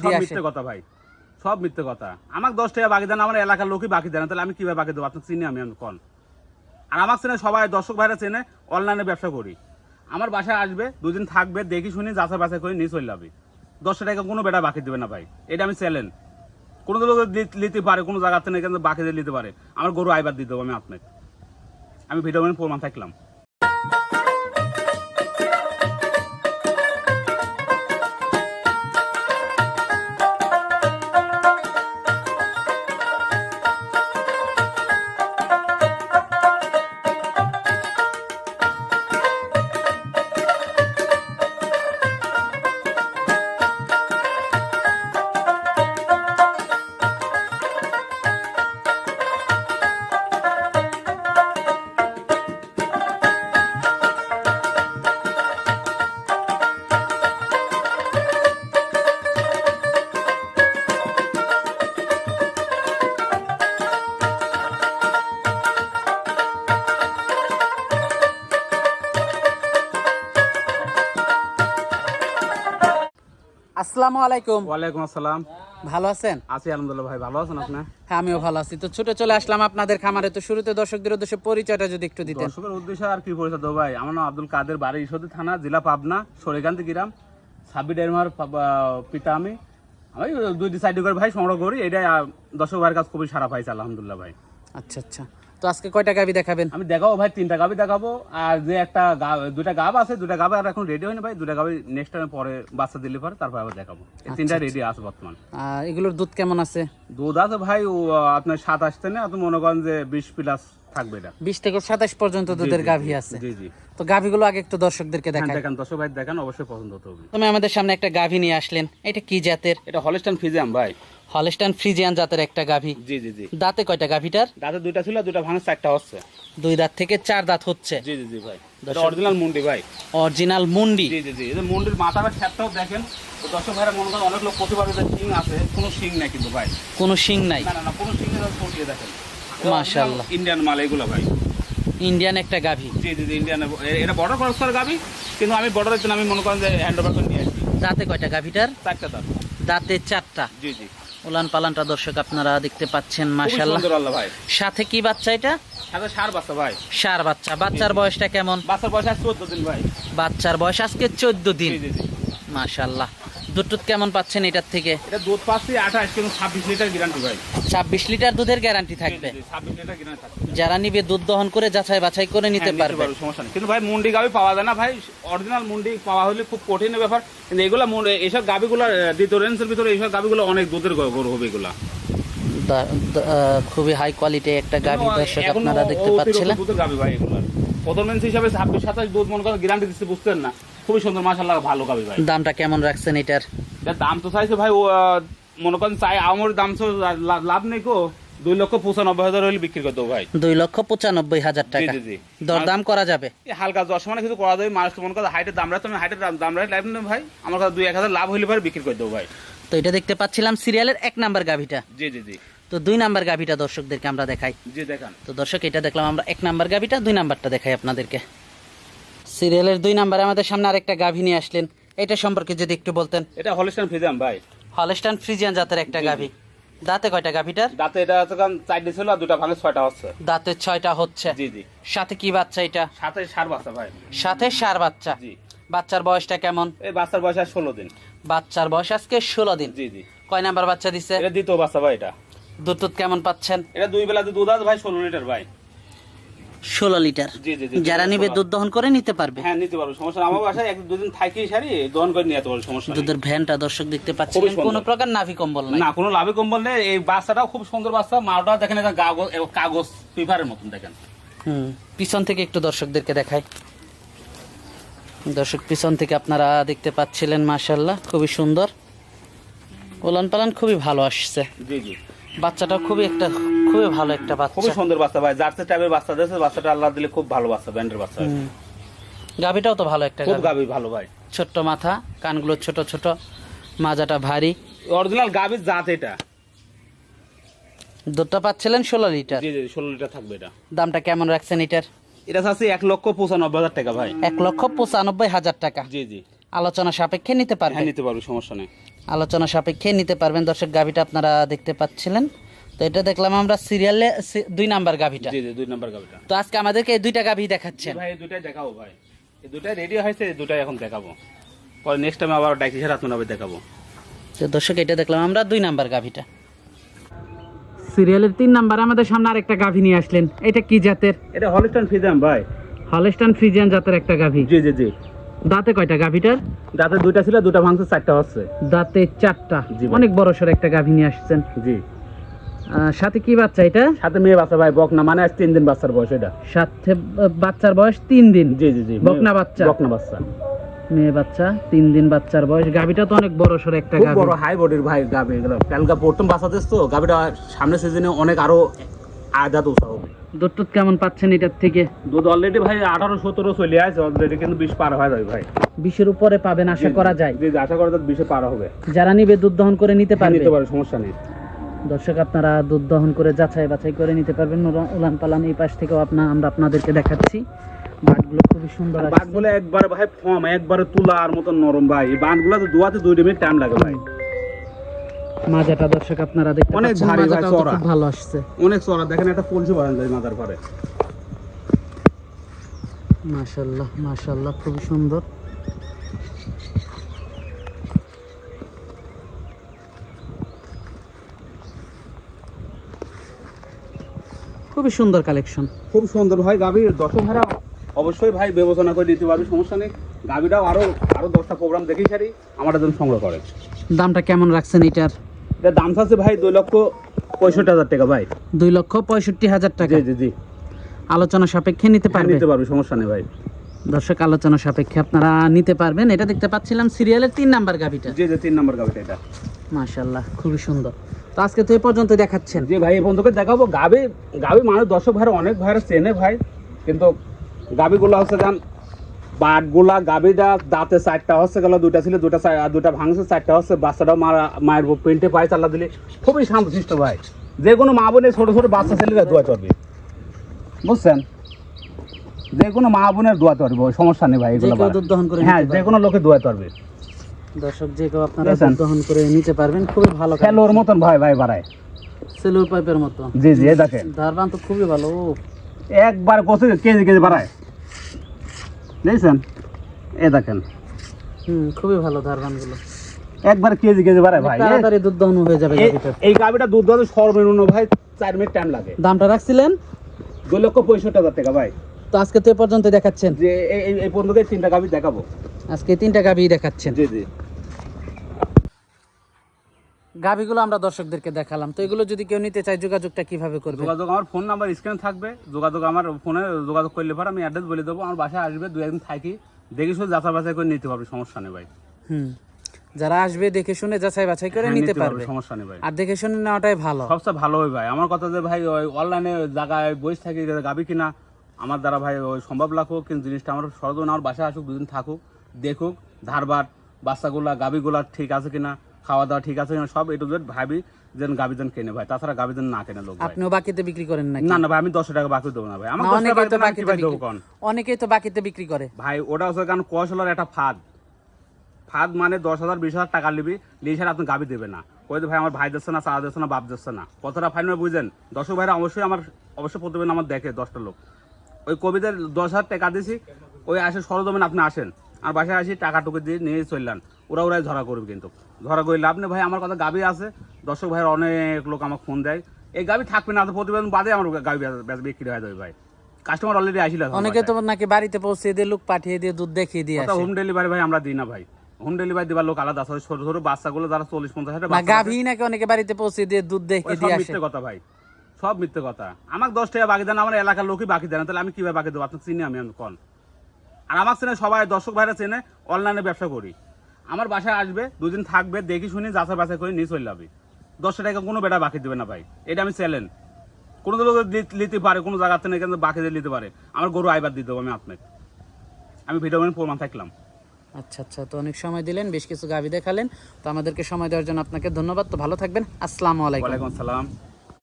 সব মিথ্যে কথা ভাই। সব মিথ্যে কথা। আমাকে দশ টাকা বাকি দেন আমার এলাকার লোকই বাকি দেন তাহলে আমি কীভাবে বাকি দেবো? আপনার চিনি আমি আমি কন আর আমার চেনে সবাই দর্শক ভাইরা চেনে অনলাইনে ব্যবসা করি। আমার বাসায় আসবে দুদিন থাকবে দেখি শুনি যাচাই বাছাই করে নিয়ে চলে যাবে। দশটা টাকা কোনো বেটা বাকি দেবে না ভাই। এটা আমি চ্যালেঞ্জ কোনো লোক নিতে পারে কোনো জায়গাতে না কিন্তু বাকি দিয়ে নিতে পারে। আমার গরু আইবার দিয়ে দেবো আমি আপনাকে। আমি ভিডিও প্রমাণ থাকলাম। আসসালামু আলাইকুম। ওয়ালাইকুম আসসালাম। ভালো আছেন? আছি আলহামদুলিল্লাহ ভাই ভালো আছেন আপনি? হ্যাঁ আমিও ভালো আছি। তো ছুটে চলে আসলাম আপনাদের খামারে। তো শুরুতে দর্শকদের উদ্দেশ্যে পরিচয়টা যদি একটু দিতেন। দর্শকের উদ্দেশ্যে আর কি পরিচয় দেবো ভাই? আমার নাম আব্দুল কাদের বাড়ি ঈশ্বরদী থানা জেলা পাবনা সরিকান্তি গ্রাম। সাব্বির ডেরমার পিতা আমি। আমি দুই সাইড করে ভাই সংগ্রহ করি। এটা দর্শক ভাইয়ের কাছে খুবই সারা পাইছে আলহামদুলিল্লাহ ভাই। আচ্ছা আচ্ছা। তো আজকে কয়টা গাবি দেখাবেন? আমি দেখাবো ভাই তিনটা গাবি দেখাবো। আর যে একটা গা- দুটা গাব আছে দুটা গাব আর এখন রেডি হয়নি ভাই দুটা গাবি নেক্সট টাইম পরে বাচ্চা দিলে পরে তারপর আবার দেখাবো। এই তিনটা রেডি আছে বর্তমান। আর এগুলোর দুধ কেমন আছে? দুধ আছে ভাই আপনার সাত আসতে না আপনি মনে করেন যে বিশ প্লাস থাকবে এটা। বিশ থেকে সাতাশ পর্যন্ত দুধের গাভি আছে। জি জি। তো গাভিগুলো আগে একটু দর্শকদেরকে হ্যাঁ, দেখেন। দর্শক ভাই দেখেন অবশ্যই পছন্দ হবে। তুমি আমাদের সামনে একটা গাভি নিয়ে আসলেন। এটা কি জাতের? এটা হলস্টান ফিজিয়াম ভাই। হলস্টান ফ্রিজিয়ান জাতের একটা গাভি। জি জি জি। দাঁতে কয়টা গাভিটার? দাঁতে দুইটা ছিল দুইটা ভাঙে চারটা হচ্ছে। দুই দাঁত থেকে চার দাঁত হচ্ছে। জি জি জি ভাই। অরিজিনাল মুন্ডি ভাই। অরিজিনাল মুন্ডি। জি জি জি। এই মুন্ডির মাথা বা খ্যাপটাও দেখেন দর্শক ভাইরা মনে করেন অনেক লোক প্রতিবার যে শিং আছে কোনো শিং নাই কিন্তু ভাই। কোনো শিং নাই। না না কোনো শিং নেই ফুটিয়ে দেখেন। মাশাআল্লাহ। ইন্ডিয়ান মাল এগুলো ভাই। ইন্ডিয়ান একটা গাভি। জি জি জি ইন্ডিয়ান এটা বর্ডার ক্রস করে গাবি কিন্তু আমি বর্ডারের জন্য আমি মনে করেন যে হ্যান্ড ওভার করে নিয়ে আসি দাঁতে কয়টা গাভিটার? চারটা দাম দাঁতে চারটা। জি জি। উলান পালানটা দর্শক আপনারা দেখতে পাচ্ছেন মাশাআল্লাহ। ভাই। সাথে কি বাচ্চা এটা? সাথে সার বাচ্চা ভাই। সার বাচ্চা। বাচ্চার বয়সটা কেমন? বাচ্চার বয়স আছে চোদ্দ দিন ভাই। বাচ্চার বয়স আজকে চোদ্দ দিন। মাশাআল্লাহ। দুধ টুধ কেমন পাচ্ছেন এটার থেকে? এটা দুধ পাচ্ছি আঠাশ কিন্তু ছাব্বিশ লিটার গ্যারান্টি ভাই। ছাব্বিশ লিটার দুধের গ্যারান্টি থাকবে? যারা নিবে দুধ দহন করে যাচাই বাছাই করে নিতে হ্যাঁ, পারবে। পারবে, সমস্যা নেই। কিন্তু ভাই মুন্ডি গাবি পাওয়া যায় না ভাই। অরিজিনাল মুন্ডি পাওয়া হলে খুব কঠিন ব্যাপার। কিন্তু এগুলা এইসব গাবিগুলো দ্বিতীয় রেঞ্জের ভিতরে এইসব গাবিগুলো অনেক দুধের গরু হবে এগুলা। খুবই হাই কোয়ালিটি একটা গাভি দর্শক আপনারা দেখতে অতিরিক্ত পাচ্ছিলেন। দুধের গাবি ভাই এগুলো। প্রথম হিসাবে ছাব্বিশ সাতাশ দুধ মনে করেন গ্যারান্টি দিচ্ছে বুঝতেন না। খুবই সুন্দর মাসাল্লাহ ভালো গাবি ভাই। দামটা কেমন রাখছেন এটার? দাম তো চাইছে ভাই মনে করেন চাই আমার দাম তো লাভ নেই কো দুই লক্ষ পঁচানব্বই হাজার হলে বিক্রি করতে ভাই। দুই লক্ষ পঁচানব্বই হাজার টাকা। দরদাম করা যাবে? হালকা দশ মানে কিছু করা যাবে মানুষ মনে করে হাইটের দাম রাখতে হাইটের দাম রাখতে লাভ নেই ভাই। আমার কাছে দুই এক হাজার লাভ হইলে পরে বিক্রি করে দেবো ভাই। তো এটা দেখতে পাচ্ছিলাম সিরিয়ালের এক নাম্বার গাভিটা। জি জি জি। তো দুই নাম্বার গাভিটা দর্শকদেরকে আমরা দেখাই। জি দেখান। তো দর্শক এটা দেখলাম আমরা এক নাম্বার গাভিটা দুই নাম্বারটা দেখাই আপনাদেরকে। সিরিয়ালের দুই নাম্বারে আমাদের সামনে আরেকটা গাভী নিয়ে আসলেন। এটা সম্পর্কে যদি একটু বলতেন। এটা হলিস্টান ফ্রিজিয়ান ভাই। হলস্টান ফ্রিজিয়ান জাতের একটা গাভী। দাঁতে কয়টা গাভিটার? দাঁতে এটা তখন চারটে ছিল আর দুটা ভাঙে ছয়টা হচ্ছে। দাঁতে ছয়টা হচ্ছে। জি জি। সাথে কি বাচ্চা এটা? সাথে সার বাচ্চা ভাই। সাথে সার বাচ্চা। জি। বাচ্চার বয়সটা কেমন? এই বাচ্চার বয়স আর ষোলো দিন। বাচ্চার বয়স আজকে ষোলো দিন। জি জি। কয় নাম্বার বাচ্চা দিছে? এটা দ্বিতীয় বাচ্চা ভাই এটা। দুধ টুধ কেমন পাচ্ছেন? এটা দুই বেলাতে দুধ আছে ভাই ষোলো লিটার ভাই। ষোলো লিটার। যারা নিবে দুধ দহন করে নিতে পারবে। হ্যাঁ নিতে পারব সমস্যা আমার বাসায় এক দুদিন থাকি সারি দহন করে নিয়ে যেতে পারব সমস্যা দুধের ভ্যানটা দর্শক দেখতে পাচ্ছেন কোনো প্রকার নাভি কম্বল নাই। না কোনো লাভে কম বললে এই বাচ্চাটাও খুব সুন্দর বাচ্চা মালটা দেখেন এটা কাগজ কাগজ পেপারের মতন দেখেন। হুম। পিছন থেকে একটু দর্শকদেরকে দেখাই। দর্শক পিছন থেকে আপনারা দেখতে পাচ্ছিলেন মাশাল্লাহ খুবই সুন্দর। ওলান পালান খুবই ভালো আসছে। জি জি। বাচ্চাটা খুবই একটা খুবই ভালো একটা খুবই বাচ্চা সুন্দর বাচ্চা ভাই জার্সি টাইপের বাচ্চা দিয়েছে বাচ্চাটা আল্লাহ দিলে খুব ভালো বাচ্চা ব্যান্ডের বাচ্চা। তো ভালো একটা খুব। গাবি ভালো ভাই। ছোট্ট মাথা কানগুলো ছোট ছোট মাজাটা ভারী। অরিজিনাল গাবির জাত এটা। দুধটা পাচ্ছিলেন ষোলো লিটার? জি জি ষোলো লিটার থাকবে এটা। দামটা কেমন রাখছেন এটার? এটা আছে এক লক্ষ পঁচানব্বই হাজার টাকা ভাই। এক লক্ষ পঁচানব্বই হাজার টাকা। জি জি। আলোচনা সাপেক্ষে নিতে হ্যাঁ পারবেন নিতে পারব সমস্যা নেই। আলোচনা সাপেক্ষে নিতে পারবেন। দর্শক গাভিটা আপনারা দেখতে পাচ্ছিলেন। তো এটা দেখলাম আমরা সিরিয়ালে দুই নাম্বার গাভিটা। জি জি দুই নাম্বার গাবিটা তো আজকে আমাদেরকে এই দুইটা গাভি দেখাচ্ছেন। ভাই এই দুটাই দেখাবো ভাই। এই দুটাই রেডি হয়েছে এই দুটাই এখন দেখাবো। পরে নেক্সট টাইম আবার ডাকি ছাড়া আপনার দেখাবো। তো দর্শক এটা দেখলাম আমরা দুই নাম্বার গাভিটা। সিরিয়ালের তিন নাম্বার আমাদের সামনে আরেকটা গাভি নিয়ে আসলেন। এটা কি জাতের? এটা হলিস্টান ফিজাম ভাই। হলস্টান ফ্রিজিয়ান জাতের একটা গাভি। জি জি জি। দাঁতে কয়টা গাভিটার? দাঁতে দুইটা ছিল দুটা ভাঙছে চারটা হচ্ছে। দাঁতে চারটা। জি ভাই। অনেক বড় সড় একটা গাভি নিয়ে আসছেন। জি। সাথে কি বাচ্চা এটা? সাথে মেয়ে বাচ্চা ভাই বকনা। মানে আজ তিন দিন বাচ্চার বয়স এটা। সাথে বাচ্চার বয়স তিন দিন? জি জি জি বকনা বাচ্চা? বকনা বাচ্চা। মেয়ে বাচ্চা তিন দিন বাচ্চার বয়স। তো অনেক বড় সড় একটা বড় হাই বডির ভাই গাবি এগুলো। কালকা প্রথম বাচ্চা দিস তো গাবিটা সামনের সিজনে অনেক আরও উৎসাহ হবে। দুধ টুধ কেমন পাচ্ছেন এটার থেকে? দুধ অলরেডি ভাই আঠারো সতেরো চলে আছে অলরেডি কিন্তু বিশ পার হয়ে যাবে ভাই। বিশের উপরে পাবেন আশা করা যায়। আশা করা যায় বিশে পার হবে। যারা নিবে দুধ দহন করে নিতে পারবে নিতে পারে সমস্যা নেই। দর্শক আপনারা দুধ দহন করে যাচাই বাছাই করে নিতে পারবেন। উলা- উলান পালান এই পাশ থেকেও আপনা আমরা আপনাদেরকে দেখাচ্ছি। বাটগুলো খুবই সুন্দর একবার ভাই ফর্ম একবারে তুলার মতন নরম ভাই। এই বাঘগুলো তো দুয়াতে দুই মিনিট টাইম লাগে ভাই। মাজাটা দর্শক আপনারা দেখতে অনেক ভারী ভাই। খুব ভালো আসছে। অনেক চড়া দেখেন একটা পলসি বানান যায় মাথার পরে। মাশাল্লাহ মাশাল্লাহ খুবই সুন্দর। খুবই সুন্দর কালেকশন খুব সুন্দর ভাই গাভীর দর্শক ভাড়া অবশ্যই ভাই বিবেচনা করে দিতে পারবে সমস্যা নেই। গাভিটাও আরও আরও দশটা প্রোগ্রাম দেখেই সারি আমার জন্য সংগ্রহ করে। দামটা কেমন রাখছেন এটার? এটা দাম আছে ভাই দুই লক্ষ পঁয়ষট্টি হাজার টাকা ভাই। দুই লক্ষ পঁয়ষট্টি হাজার টাকা। জি জি জি। আলোচনা সাপেক্ষে নিতে পারবে? নিতে পারবে সমস্যা নেই ভাই। দর্শক আলোচনা সাপেক্ষে আপনারা নিতে পারবেন। এটা দেখতে পাচ্ছিলাম সিরিয়ালের তিন নাম্বার গাভিটা। জি জি তিন নম্বর গাভিটা এটা। মাশাল্লাহ খুবই সুন্দর। তো আজকে তো এই পর্যন্ত দেখাচ্ছেন। যে ভাই এই বন্ধুকে দেখাবো। গাবি গাবি মানুষ দর্শক ভাইরা অনেক ভাইরা চেনে ভাই। কিন্তু গাবিগুলো হচ্ছে গান বাটগুলা গাবিটা দাঁতে চারটা হচ্ছে গেল দুটা ছিল দুটা দুটা ভাঙছে চারটা হচ্ছে বাচ্চাটাও মারা মায়ের পেন্টে পায়ে চালা দিলে খুবই শান্তশিষ্ট ভাই। যে কোনো মা বোনের ছোট ছোট বাচ্চা ছেলেরা দোয়া চড়বে বুঝছেন? যে কোনো মা বোনের দোয়া চড়বে সমস্যা নেই ভাই এগুলো হ্যাঁ যে কোনো লোকে দোয়া চড়বে দর্শক যে কেউ আপনারা? দুধ করে নিতে পারবেন খুবই ভালো মতন ভাই ভাই বাড়ায় সেলুর পাইপের মতো। জি জি এ দেখেন। ধারবান তো খুবই ভালো একবার কষে কেজি কেজি বাড়ায়। দেখছেন? এ দেখেন। হুম খুবই ভালো একবার কেজি কেজি বাড়ায় ভাই। তাড়াতাড়ি দুধ দহন হয়ে যাবে এই গাবিটা দুধ দেওয়া সর্বনিম্ন ভাই চার মিনিট টাইম লাগে। দামটা রাখছিলেন? দুই লক্ষ পঁয়ষট্টি হাজার টাকা ভাই। তো আজকে তো এ পর্যন্ত দেখাচ্ছেন। যে এই পর্যন্ত তিনটা গাবি দেখাবো। আজকে তিনটা গাভি দেখাচ্ছেন। জি জি। গাভিগুলো আমরা দর্শকদেরকে দেখালাম। তো এগুলো যদি কেউ নিতে চায় যোগাযোগটা কীভাবে করবে? যোগাযোগ আমার ফোন নাম্বার স্ক্রিন থাকবে। যোগাযোগ আমার ফোনে যোগাযোগ করলে পর আমি অ্যাড্রেস বলে দেবো। আমার বাসায় আসবে দু একদিন থাকি। দেখি শুধু যাচাই বাছাই করে নিতে পারবে সমস্যা নেই ভাই। হুম। যারা আসবে দেখে শুনে যাচাই বাছাই করে হ্যাঁ, নিতে পারবে সমস্যা নেই ভাই। আর দেখে শুনে নেওয়াটাই ভালো। সবচেয়ে ভালো হয় ভাই। আমার কথা যে ভাই ওই অনলাইনে জায়গায় বসে থাকি গাবি কিনা আমার দ্বারা ভাই ওই সম্ভব লাগুক কিন্তু জিনিসটা আমার সরজন আমার বাসায় আসুক দুদিন থাকুক। দেখুক ধারবার বাচ্চাগুলা গাবিগুলা ঠিক আছে কিনা খাওয়া দাওয়া ঠিক আছে কিনা সব এটু জেড ভাবি যেন গাবি যেন কেনে ভাই। তাছাড়া গাবি যেন না কেনে লোক আপনিও বাকিতে বিক্রি করেন নাকি? না না ভাই আমি দশ টাকা বাকি দেবো না ভাই। আমার না, অনেকেই তো টাকা বাকি বাকিতে দেবো কোন? অনেকেই তো বাকিতে বিক্রি করে। ভাই ওটা হচ্ছে কারণ কৌশলের একটা ফাঁদ। ফাঁদ মানে দশ হাজার বিশ হাজার টাকা নিবি লিসার আপনি গাবি দেবে না। যে ভাই আমার ভাই দিচ্ছে না চা দিচ্ছে না বাপ দিচ্ছে না। কতটা ফাইনাল বুঝেন? দর্শক ভাইরা অবশ্যই আমার অবশ্যই প্রতিবেদন আমার দেখে দশটা লোক। ওই কবিদের দশ হাজার টাকা দিছি ওই আসে সরজমিন আপনি আসেন। আর বাসায় আসি টাকা টুকু দিয়ে নিয়ে চললেন ওরা ওরাই ধরা করবে কিন্তু। ধরা করলে আপনি ভাই আমার কথা গাবি আছে। দর্শক ভাইয়ের অনেক লোক আমাকে ফোন দেয়। এই গাবি থাকবে না তো প্রতিবেদন বাদে আমার গাবি বিক্রি হয়ে যাবে ভাই। কাস্টমার অলরেডি আসিল অনেকে তো নাকি বাড়িতে পৌঁছে দিয়ে লোক পাঠিয়ে দিয়ে দুধ দেখিয়ে দিয়ে আসে। হোম ডেলিভারি ভাই আমরা দিই না ভাই। হোম ডেলিভারি দেবার লোক আলাদা আছে। ছোট ছোট বাচ্চাগুলো যারা চল্লিশ পঞ্চাশ হাজার গাভী নাকি অনেকে বাড়িতে পৌঁছে দিয়ে দুধ দেখিয়ে দিয়ে আসে। মিথ্যে কথা ভাই। সব মিথ্যে কথা। আমাকে দশ টাকা বাকি দেন আমার এলাকার লোকই বাকি দেন তাহলে আমি কীভাবে বাকি দেবো? আপনার চিনি আমি কন? আর আমার চেনে সবাই দর্শক ভাইরা চেনে অনলাইনে ব্যবসা করি। আমার বাসায় আসবে দুদিন থাকবে দেখি শুনি যাচাই বাছাই করে নিয়ে চলে যাবে। দশটা টাকা কোনো বেটা বাকি দেবে না ভাই। এটা আমি চ্যালেঞ্জ কোনো লোক নিতে পারে কোনো জায়গাতে না কিন্তু বাকি দিয়ে নিতে পারে আমার গরু আইবার দিয়ে দেবো আমি আপনাকে। আমি ভিডিও প্রমাণ থাকলাম। আচ্ছা আচ্ছা তো অনেক সময় দিলেন বেশ কিছু গাভী দেখালেন। তো আমাদেরকে সময় দেওয়ার জন্য আপনাকে ধন্যবাদ। তো ভালো থাকবেন। আসসালামু আলাইকুম। ওয়ালাইকুম আসসালাম।